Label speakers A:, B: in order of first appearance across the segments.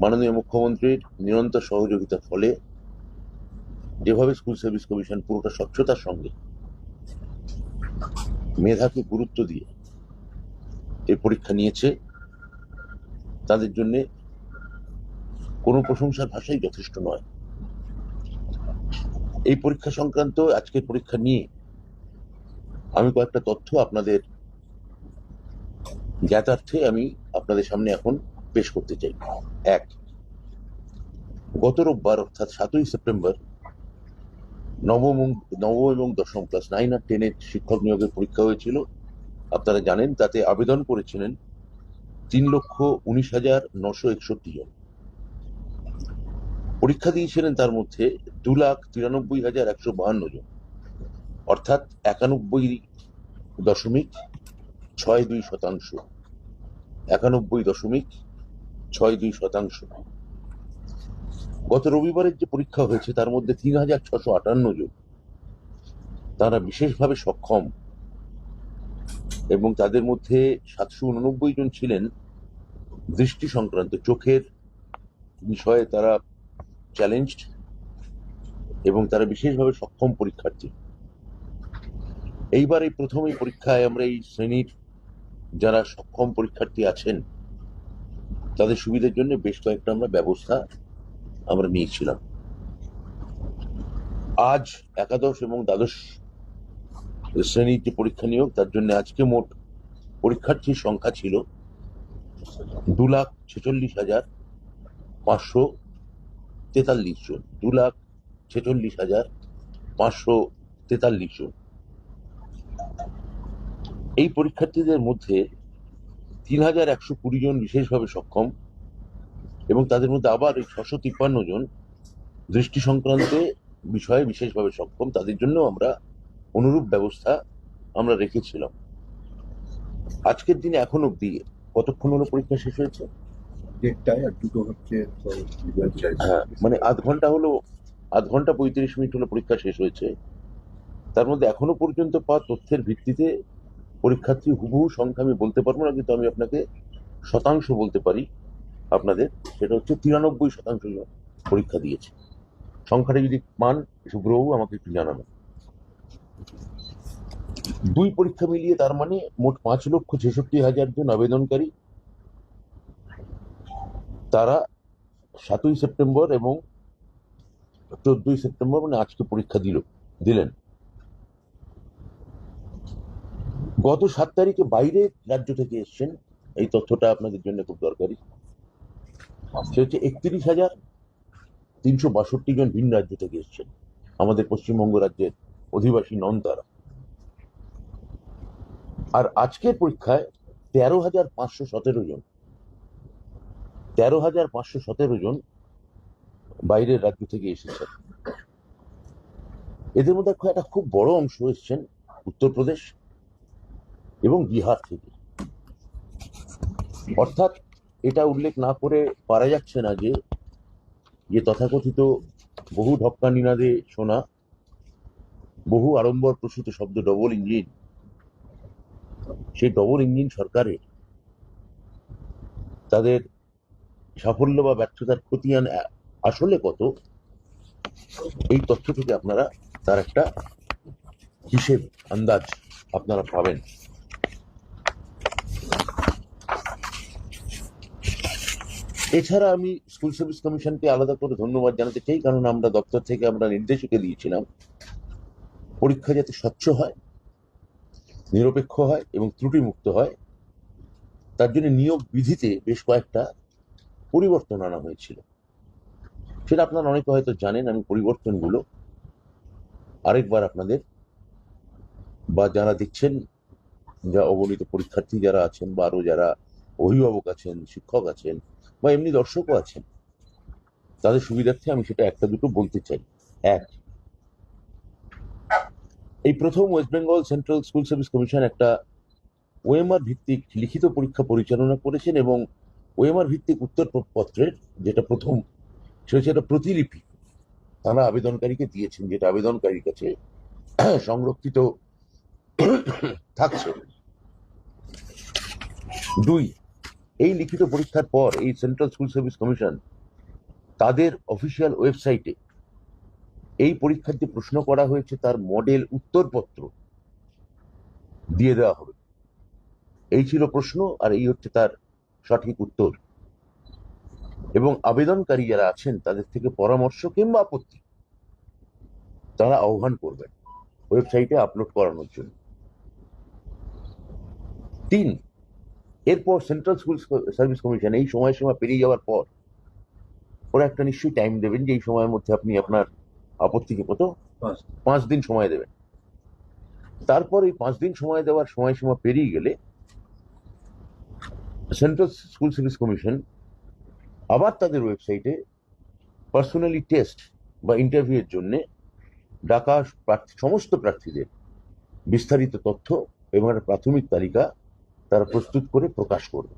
A: মাননীয় মুখ্যমন্ত্রীর নিরন্তর সহযোগিতার ফলে যেভাবে স্কুল সার্ভিস কমিশন পুরোটা স্বচ্ছতার সঙ্গে মেধাকে গুরুত্ব দিয়ে এই পরীক্ষা নিয়েছে, তাদের জন্য কোনো প্রশংসার ভাষাই যথেষ্ট নয়। এই পরীক্ষা সংক্রান্ত আজকের পরীক্ষা নিয়ে আমি কয়েকটা তথ্য আপনাদের জ্ঞাতার্থে আমি আপনাদের সামনে এখন পেশ করতে চাই। এক, গত রোববার, অর্থাৎ সাতই সেপ্টেম্বর, নবম নবম এবং দশম ক্লাস নাইন আর টেনের শিক্ষক নিয়োগের পরীক্ষা হয়েছিল। আপনারা জানেন, তাতে আবেদন করেছিলেন তিন লক্ষ উনিশ হাজার নশো একষট্টি জন। পরীক্ষা দিয়েছিলেন তার মধ্যে দু লাখ তিরানব্বই হাজার একশো বাহান্ন জন। অর্থাৎ একানব্বই দশমিক ছয় দুই শতাংশ। একানব্বই দশমিক ছয় দুই শতাংশ। গত রবিবারের যে পরীক্ষা হয়েছে, তার মধ্যে তিন হাজার ছশো আটান্ন জন। তারা বিশেষভাবে সক্ষম এবং তাদের মধ্যে সাতশো উননব্বই জন ছিলেন দৃষ্টি সংক্রান্ত, চোখের বিষয়ে তারা চ্যালেঞ্জড এবং তারা বিশেষভাবে সক্ষম পরীক্ষার্থী। এইবার এই প্রথম এই পরীক্ষায় আমরা এই শ্রেণির যারা সক্ষম পরীক্ষার্থী আছেন তাদের সুবিধার জন্য বেশ কয়েকটা আমরা ব্যবস্থা আমরা নিয়েছিলাম। আজ একাদশ এবং দ্বাদশ শ্রেণির যে পরীক্ষা নিয়োগ, তার জন্য আজকে মোট পরীক্ষার্থীর সংখ্যা ছিল দু লাখ ছেচল্লিশ হাজার পাঁচশো তেতাল্লিশ জন। দু লাখ ছেচল্লিশ হাজার পাঁচশো তেতাল্লিশ জন। এই পরীক্ষার্থীদের মধ্যে তিন হাজার একশো কুড়ি জন বিশেষভাবে সক্ষম এবং তাদের মধ্যে আবার এই ছশো তিপ্পান্ন জন দৃষ্টি সংক্রান্ত বিষয়ে বিশেষভাবে সক্ষম। তাদের জন্য আমরা অনুরূপ ব্যবস্থা আমরা রেখেছিলাম। আজকের দিনে এখন অব্দি কতক্ষণ হলো পরীক্ষা শেষ হয়েছে?
B: দেড়টায় আর দুটো হচ্ছে
A: হ্যাঁ মানে আধ ঘণ্টা হলো আধ ঘণ্টা পঁয়ত্রিশ মিনিট হলো পরীক্ষা শেষ হয়েছে। তার মধ্যে এখনও পর্যন্ত পাওয়া তথ্যের ভিত্তিতে পরীক্ষার্থী হুবহু সংখ্যা আমি বলতে পারব না, কিন্তু আমি আপনাকে শতাংশ বলতে পারি আপনাদের। সেটা হচ্ছে তিরানব্বই শতাংশ পরীক্ষা দিয়েছে। সংখ্যাটা যদি পান শুভ্রবাবু আমাকে একটু জানানো দুই পরীক্ষা মিলিয়ে তার মানে মোট পাঁচ লক্ষ ছেষট্টি হাজার জন আবেদনকারী। তারা সাতই সেপ্টেম্বর এবং চোদ্দই সেপ্টেম্বর মানে আজকে পরীক্ষা দিল, দিলেন। গত সাত তারিখে বাইরে রাজ্য থেকে এসছেন। এই তথ্যটা আপনাদের জন্য খুব দরকারি। সে হচ্ছে একত্রিশ হাজার তিনশো বাষট্টি জন ভিন রাজ্য থেকে এসছেন। আমাদের পশ্চিমবঙ্গ রাজ্যের অধিবাসী নন তারা আর আজকের পরীক্ষায় তেরো হাজার পাঁচশো সতেরো জন, তেরো হাজার পাঁচশো সতেরো জন বাইরের রাজ্য থেকে এসেছেন। এদের মধ্যে একটা খুব বড় অংশ এসছেন উত্তরপ্রদেশ। এবং বিহার থেকে। অর্থাৎ এটা উল্লেখ না করে পারা যাচ্ছে না যে যে তথাকথিত বহু ঢক্কা নিনাদে শোনা, বহু আড়ম্বর প্রসূত শব্দ ডবল ইঞ্জিন সেই ডবল ইঞ্জিন সরকারের তাদের সাফল্য বা ব্যর্থতার খতিয়ান আসলে কত, এই তথ্য থেকে আপনারা তার একটা হিসেব, আন্দাজ আপনারা পাবেন। এছাড়া আমি স্কুল সার্ভিস কমিশনকে আলাদা করে ধন্যবাদ জানাতে চাই, কারণ আমরা দপ্তর থেকে আমরা নির্দেশিকা দিয়েছিলাম, পরীক্ষা যাতে স্বচ্ছ হয়, নিরপেক্ষ হয় এবং ত্রুটিমুক্ত হয়। তার জন্য নিয়োগ বিধিতে বেশ কয়েকটা পরিবর্তন আনা হয়েছিল। সেটা আপনারা অনেকে হয়তো জানেন, আমি পরিবর্তনগুলো আরেকবার আপনাদের বা যারা দেখছেন, যা অবনীত পরীক্ষার্থী যারা আছেন বা আরও যারা অভিভাবক আছেন, শিক্ষক আছেন বা এমনি দর্শকও আছেন, তাদের সুবিধার্থে আমি সেটা একটা দুটো বলতে চাই। এক, এই প্রথম West Bengal Central School Service Commission একটা ওএমআর ভিত্তিক লিখিত পরীক্ষা পরিচালনা করেছেন এবং ওএমআর ভিত্তিক উত্তরপত্রের যেটা প্রথম, সেটা একটা প্রতিলিপি। তারা আবেদনকারীকে দিয়েছেন, যেটা আবেদনকারীর কাছে সংরক্ষিত থাকছে। দুই এই লিখিত পরীক্ষার পর এই সেন্ট্রাল স্কুল সার্ভিস কমিশন তাদের অফিসিয়াল ওয়েবসাইটে এই পরীক্ষার যে প্রশ্ন করা হয়েছে, তার মডেল উত্তরপত্র দিয়ে দেওয়া হবে। এই ছিল প্রশ্ন আর এই হচ্ছে তার সঠিক উত্তর। এবং আবেদনকারী যারা আছেন, তাদের থেকে পরামর্শ কিংবা আপত্তি, তারা আহ্বান করবেন। ওয়েবসাইটে আপলোড করানোর জন্য। তিন এরপর সেন্ট্রাল স্কুল সার্ভিস কমিশন এই সময়সীমা পেরিয়ে যাওয়ার পর ওরা একটা নিশ্চয়ই টাইম দেবেন যে এই সময়ের মধ্যে আপনি আপনার আপত্তিকে কত
B: পাঁচ।
A: দিন সময় দেবেন তারপর এই পাঁচ দিন সময় দেওয়ার সময়সীমা পেরিয়ে গেলে সেন্ট্রাল স্কুল সার্ভিস কমিশন আবার তাদের ওয়েবসাইটে পার্সোনালি টেস্ট বা ইন্টারভিউয়ের জন্য ডাকা প্রার্থী সমস্ত প্রার্থীদের বিস্তারিত তথ্য এবং একটা প্রাথমিক তালিকা তারা প্রস্তুত করে প্রকাশ করবে।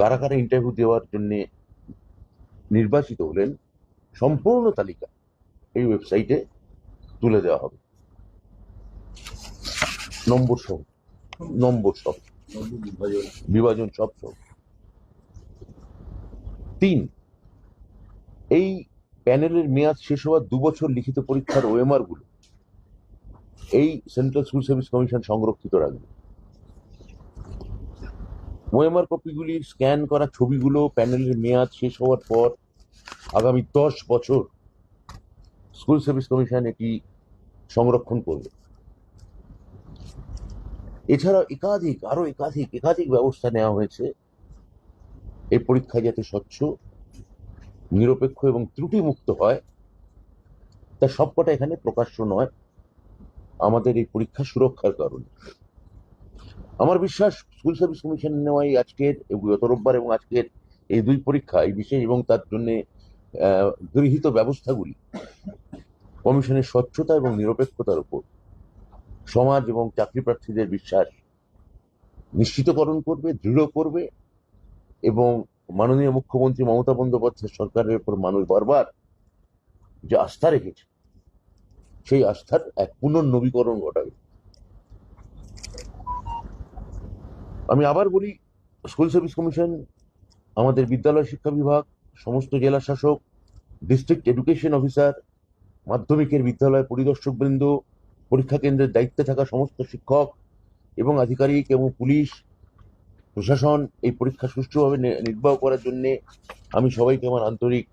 A: কারা কারা ইন্টারভিউ দেওয়ার জন্য নির্বাচিত হলেন সম্পূর্ণ তালিকা এই ওয়েবসাইটে তুলে দেওয়া হবে। নম্বর সহ নম্বর সহ
B: নম্বর বিভাজন
A: সব সব তিন, এই প্যানেলের মেয়াদ শেষ হওয়ার দু বছর লিখিত পরীক্ষার ওএমআরগুলো এই সেন্ট্রাল স্কুল সার্ভিস কমিশন সংরক্ষিত রাখবে। ওএমআর কপিগুলি স্ক্যান করা ছবিগুলো প্যানেলের মেয়াদ শেষ হওয়ার পর আগামী দশ বছর স্কুল সার্ভিস কমিশন এটি সংরক্ষণ করবে। এছাড়া একাধিক আরও একাধিক একাধিক ব্যবস্থা নেওয়া হয়েছে। এই পরীক্ষা যাতে স্বচ্ছ, নিরপেক্ষ এবং ত্রুটিমুক্ত হয়, তা সবকটা এখানে প্রকাশ্য নয়। আমাদের এই পরীক্ষা সুরক্ষার কারণে। আমার বিশ্বাস স্কুল সার্ভিস কমিশন নেওয়া এই আজকের গত রোববার এবং আজকের এই দুই পরীক্ষা, এই বিশেষ এবং তার জন্য গৃহীত ব্যবস্থাগুলি কমিশনের স্বচ্ছতা এবং নিরপেক্ষতার উপর সমাজ এবং চাকরি প্রার্থীদের বিশ্বাস নিশ্চিতকরণ করবে, দৃঢ় করবে এবং মাননীয় মুখ্যমন্ত্রী মমতা বন্দ্যোপাধ্যায় সরকারের উপর মানুষ বারবার যে আস্থা রেখেছে, সেই আস্থার এক পুনর্নবীকরণ ঘটাবে। আমি আবার বলি স্কুল সার্ভিস কমিশন আমাদের বিদ্যালয় শিক্ষা বিভাগ, সমস্ত জেলা শাসক ডিস্ট্রিক্ট এডুকেশন অফিসার মাধ্যমিকের বিদ্যালয় পরিদর্শক বৃন্দ, পরীক্ষা কেন্দ্রের দায়িত্বে থাকা সমস্ত শিক্ষক এবং আধিকারিক এবং পুলিশ, প্রশাসন এই পরীক্ষা সুষ্ঠুভাবে নির্বাহ করার জন্য আমি সবাইকে আমার আন্তরিক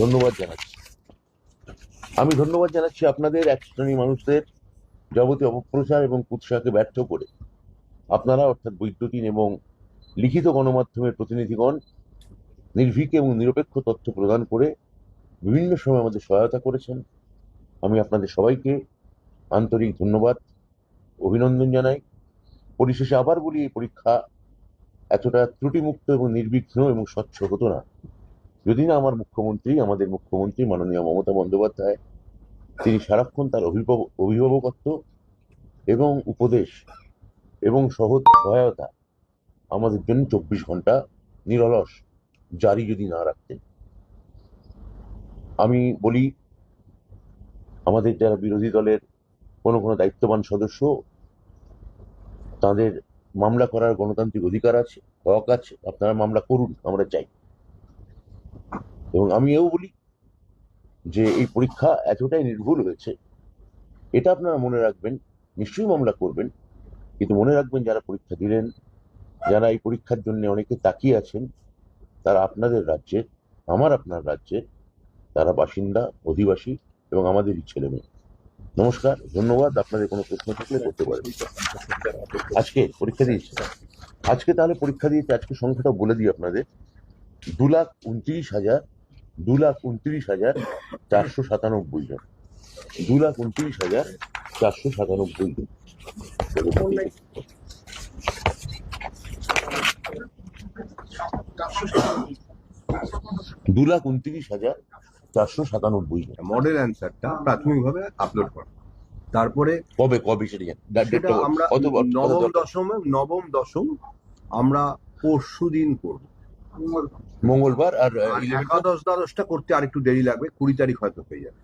A: ধন্যবাদ জানাচ্ছি। আমি ধন্যবাদ জানাচ্ছি আপনাদের, এক শ্রেণি মানুষদের যাবতীয় অপপ্রচার এবং কুৎসাকে ব্যর্থ করে। আপনারা, অর্থাৎ বৈদ্যুতিন এবং লিখিত গণমাধ্যমের প্রতিনিধিগণ, নির্ভীক এবং নিরপেক্ষ তথ্য প্রদান করে বিভিন্ন সময় আমাদের সহায়তা করেছেন। আমি আপনাদের সবাইকে আন্তরিক ধন্যবাদ, অভিনন্দন জানাই। পরিশেষে আবার বলি, এই পরীক্ষা এতটা ত্রুটিমুক্ত এবং নির্বিঘ্ন এবং স্বচ্ছ হতো না। যদি না আমার মুখ্যমন্ত্রী, আমাদের মুখ্যমন্ত্রী মাননীয় মমতা বন্দ্যোপাধ্যায়, তিনি সারাক্ষণ তার অভিভাবক অভিভাবকত্ব এবং উপদেশ এবং সহজ সহায়তা। আমাদের জন্য চব্বিশ ঘণ্টা নিরলস, জারি যদি না রাখতেন আমি বলি, আমাদের যারা বিরোধী দলের কোনো কোনো দায়িত্ববান সদস্য, তাদের মামলা করার গণতান্ত্রিক অধিকার আছে, হক আছে, আপনারা মামলা করুন, আমরা চাই। এবং আমি এও বলি যে, এই পরীক্ষা এতটাই নির্ভুল হয়েছে, এটা আপনারা মনে রাখবেন, নিশ্চয়ই মামলা করবেন কিন্তু মনে রাখবেন যারা পরীক্ষা দিলেন, যারা এই পরীক্ষার জন্য অনেকে তাকিয়ে আছেন, তারা আপনাদের রাজ্যের, আমার আপনার রাজ্যের, তারা বাসিন্দা, অধিবাসী এবং আমাদেরই ছেলে মেয়ে। নমস্কার, ধন্যবাদ, আপনাদের কোনো প্রশ্ন থাকলে করতে পারেন। আজকে পরীক্ষা দিয়েছে। আজকে তাহলে পরীক্ষা দিয়েছে, আজকে সংখ্যাটা বলে দিই আপনাদের। দু লাখ উনত্রিশ হাজার, দু লাখ উনত্রিশ হাজার চারশো সাতানব্বই জন। দু লাখ উনত্রিশ হাজার চারশো সাতানব্বই জন। দু লাখ উনত্রিশ হাজার চারশো সাতানব্বই
B: মডেল অ্যান্সারটা প্রাথমিকভাবে আপলোড করা। তারপরে
A: কবে কবে সেটা।
B: আমরা নবম? দশমে নবম দশম আমরা পরশু দিন করব।
A: মঙ্গলবার আর
B: আর একাদশ দ্বাদশটা করতে আরেকটু দেরি লাগবে কুড়ি তারিখ হয়তো হয়ে যাবে।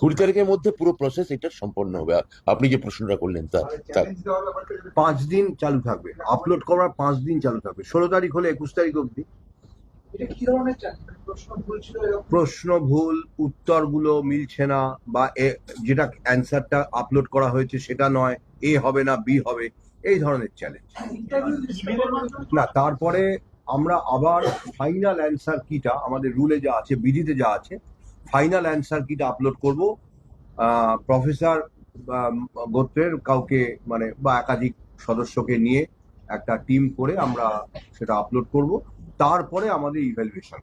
A: কুড়ি তারিখের মধ্যে পুরো প্রসেস এটা সম্পন্ন হবে। আপনি যে প্রশ্নটা করলেন তা
B: পাঁচ দিন চালু থাকবে। আপলোড করার পাঁচ দিন চালু থাকবে। ষোলো তারিখ হলে একুশ তারিখ অবধি।
C: এটা কি ধরনের চ্যালেঞ্জ প্রশ্ন ভুল
B: উত্তরগুলো মিলছে না বা এ- যেটা অ্যান্সারটা আপলোড করা হয়েছে সেটা নয় এ হবে না বি হবে এই ধরনের চ্যালেঞ্জ না তারপরে আমরা আবার ফাইনাল অ্যান্সার কিটা আমাদের রুলে যা আছে বিধিতে যা আছে ফাইনাল অ্যান্সার কিটা আপলোড করব? প্রফেসর গোত্রের কাউকে মানে বা একাধিক সদস্যকে নিয়ে একটা টিম করে আমরা সেটা আপলোড করব। তারপরে আমাদের ইভ্যালুয়েশন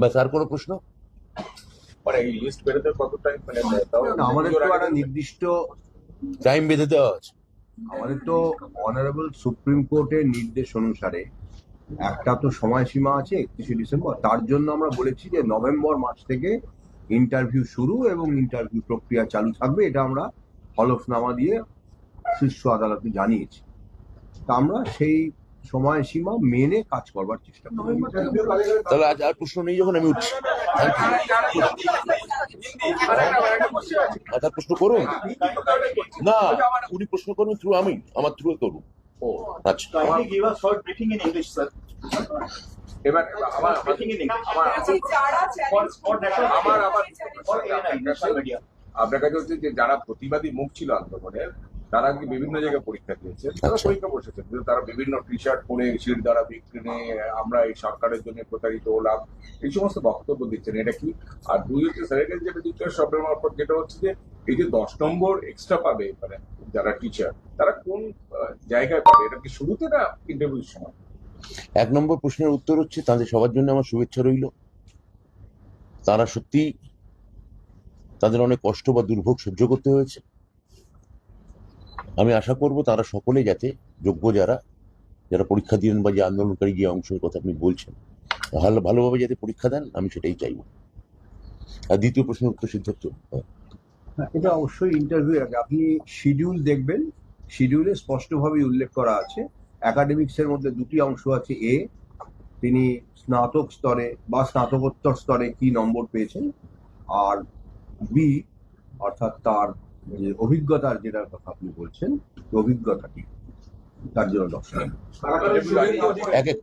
A: ব্যাস আর কোনো প্রশ্ন?
D: মানে এই লিস্ট বেরোতে কত টাইম মানে
B: আমাদের তো একটা নির্দিষ্ট
A: টাইম বেঁধে দেওয়া আছে
B: আমাদের তো অনারেবল সুপ্রিম কোর্টের নির্দেশ অনুসারে একটা তো সময়সীমা আছে একত্রিশে ডিসেম্বর। তার জন্য আমরা বলেছি যে নভেম্বর মাস থেকে ইন্টারভিউ শুরু এবং ইন্টারভিউ প্রক্রিয়া চালু থাকবে এটা আমরা হলফনামা দিয়ে শীর্ষ আদালতে জানিয়েছি। তা আমরা সেই সময়সীমা মেনে কাজ করবার চেষ্টা করি
A: তাহলে আজ আর প্রশ্ন নেই যখন আমি উঠছি। তার প্রশ্ন করুন। না উনি প্রশ্ন করুন থ্রু আমি আমার থ্রু করুন।
D: ও
A: আচ্ছা।
D: এবার আমার আমার আমার. আপনার কাছে হচ্ছে যে যারা প্রতিবাদী মুখ ছিল আন্দোলনের তারা কি বিভিন্ন জায়গায় পরীক্ষা দিয়েছে? তারা। পরীক্ষা বসেছে কিন্তু তারা বিভিন্ন টি শার্ট পরে শির দ্বারা বিক্রি নিয়ে আমরা এই সরকারের জন্য প্রতারিত হলাম। এই সমস্ত বক্তব্য দিচ্ছেন। এটা কি? আর দুই হচ্ছে স্যারের যেটা দিচ্ছে শব্দের মারফত যেটা হচ্ছে যে এই যে দশ নম্বর এক্সট্রা পাবে মানে যারা টিচার তারা কোন আহ, জায়গায় পাবে? এটা কি শুরুতে না ইন্টারভিউর সময়?
A: এক নম্বর প্রশ্নের উত্তর হচ্ছে তাদের সবার জন্য আমার শুভেচ্ছা রইল। তারা সত্যি তাদের অনেক কষ্ট বা দুর্ভোগ সহ্য করতে হয়েছে। আমি আশা করব তারা সকলে যাতে যোগ্য যারা যারা পরীক্ষা দিলেন বা যে আন্দোলনকারী যে অংশের কথা আপনি বলছেন ভালো ভালোভাবে যাতে পরীক্ষা দেন আমি সেটাই চাইব। আর দ্বিতীয় প্রশ্নের উত্তর সিদ্ধার্থ।
B: হ্যাঁ, এটা অবশ্যই ইন্টারভিউ আগে। আপনি শিডিউল দেখবেন। শিডিউলে স্পষ্টভাবে উল্লেখ করা আছে। একাডেমিক্স এর মধ্যে দুটি অংশ আছে এ তিনি স্নাতক স্তরে বা স্নাতকোত্তর স্তরে কি নম্বর পেয়েছেন আর বি অর্থাৎ তার যে অভিজ্ঞতার যেটার কথা আপনি বলছেন অভিজ্ঞতা কি তার জন্য দশ
A: এক এক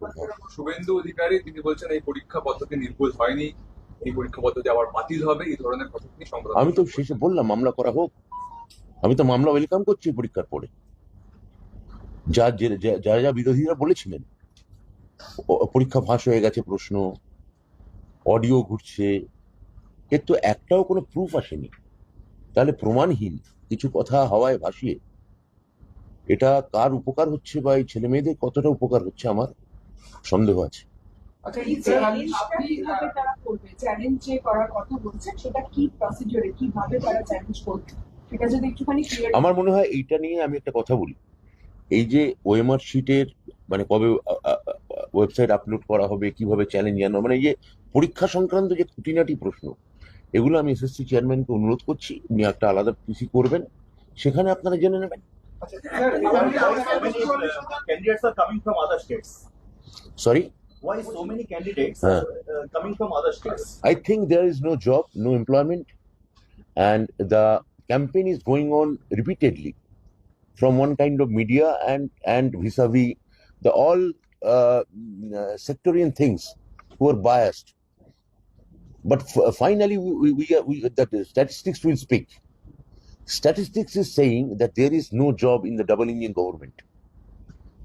E: শুভেন্দু অধিকারী তিনি বলছেন এই পরীক্ষা পদ্ধতি নির্ভুল হয়নি এই পরীক্ষা পদ্ধতি আবার বাতিল হবে এই ধরনের কথা
A: আমি তো শেষে বললাম মামলা করা হোক। আমি তো মামলা ওয়েলকাম করছি পরীক্ষার পরে। যা যে- যা বিরোধীরা বলেছিলেন পরীক্ষা ফাঁস হয়ে গেছে প্রশ্ন অডিও ঘুরছে এর তো একটাও কোনো প্রুফ আসেনি। তাহলে প্রমাণহীন কিছু কথা হাওয়ায় ভাসিয়ে এটা কার উপকার হচ্ছে বা এই ছেলে মেয়েদের কতটা উপকার হচ্ছে আমার সন্দেহ আছে।
F: আচ্ছা,
A: আমার মনে হয় এইটা নিয়ে আমি একটা কথা বলি। এই যে ওয়েমার শিটের মানে কবে ওয়েবসাইট আপলোড করা হবে কীভাবে চ্যালেঞ্জ জানো মানে এই যে পরীক্ষা সংক্রান্ত যে খুঁটিনাটি প্রশ্ন এগুলো আমি এসএসসি চেয়ারম্যানকে অনুরোধ করছি উনি একটা আলাদা পিসি করবেন সেখানে আপনারা জেনে নেবেন sorry I think there is no job no employment and the campaign is going on repeatedly from one kind of media and and vis-a-vis the all uh, uh, things who are biased. But f- finally, we, we, we, that statistics will speak. Statistics is saying that there is no job in the double engine government.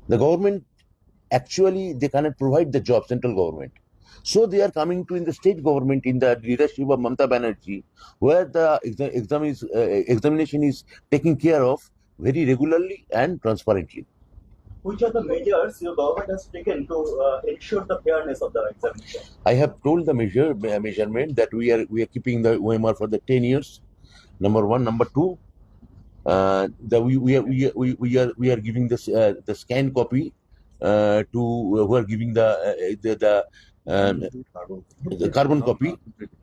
A: The government actually they cannot provide the job, central government. So they are coming to in the state government in the leadership of Mamta Banerjee, where the exa- exam is, uh, examination is taken care of very regularly and transparently.
G: Which are the measures your government has taken to uh, ensure the fairness of the examination?
A: I have told the measure measurement that we are we are keeping the OMR for the ten years. Number one, number two, uh, the we we are we are, we, are we are giving this uh, the scan copy uh, to uh, who are giving the uh, the the, um, the carbon copy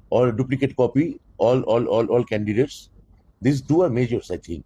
A: or duplicate copy all all all all candidates. These two are measures, I think.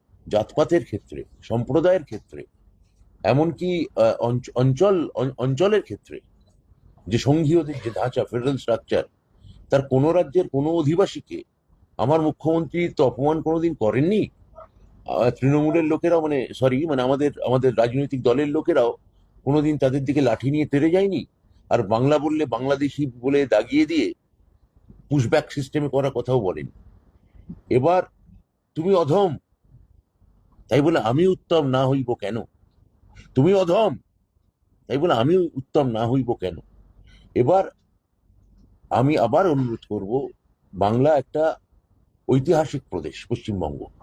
A: জাতপাতের ক্ষেত্রে, সম্প্রদায়ের ক্ষেত্রে, এমনকি অঞ্চল অঞ্চলের ক্ষেত্রে, যে সংঘীয় যে ধাঁচা ফেডারেল স্ট্রাকচার তার কোনো রাজ্যের কোনো অধিবাসীকে আমার মুখ্যমন্ত্রী তো অপমান কোনোদিন করেননি? তৃণমূলের লোকেরাও মানে সরি মানে আমাদের আমাদের রাজনৈতিক দলের লোকেরাও কোনোদিন তাদের দিকে লাঠি নিয়ে তেড়ে যায়নি? আর বাংলা বললে বাংলাদেশি বলে দাগিয়ে দিয়ে পুশব্যাক সিস্টেমে করা কথাও বলেন এবার তুমি অধম তাই বলে আমি উত্তম না হইব কেন? তুমি অধম। তাই বলে আমি উত্তম না হইব কেন? এবার আমি আবার অনুরোধ করব, বাংলা একটা ঐতিহাসিক প্রদেশ, পশ্চিমবঙ্গ।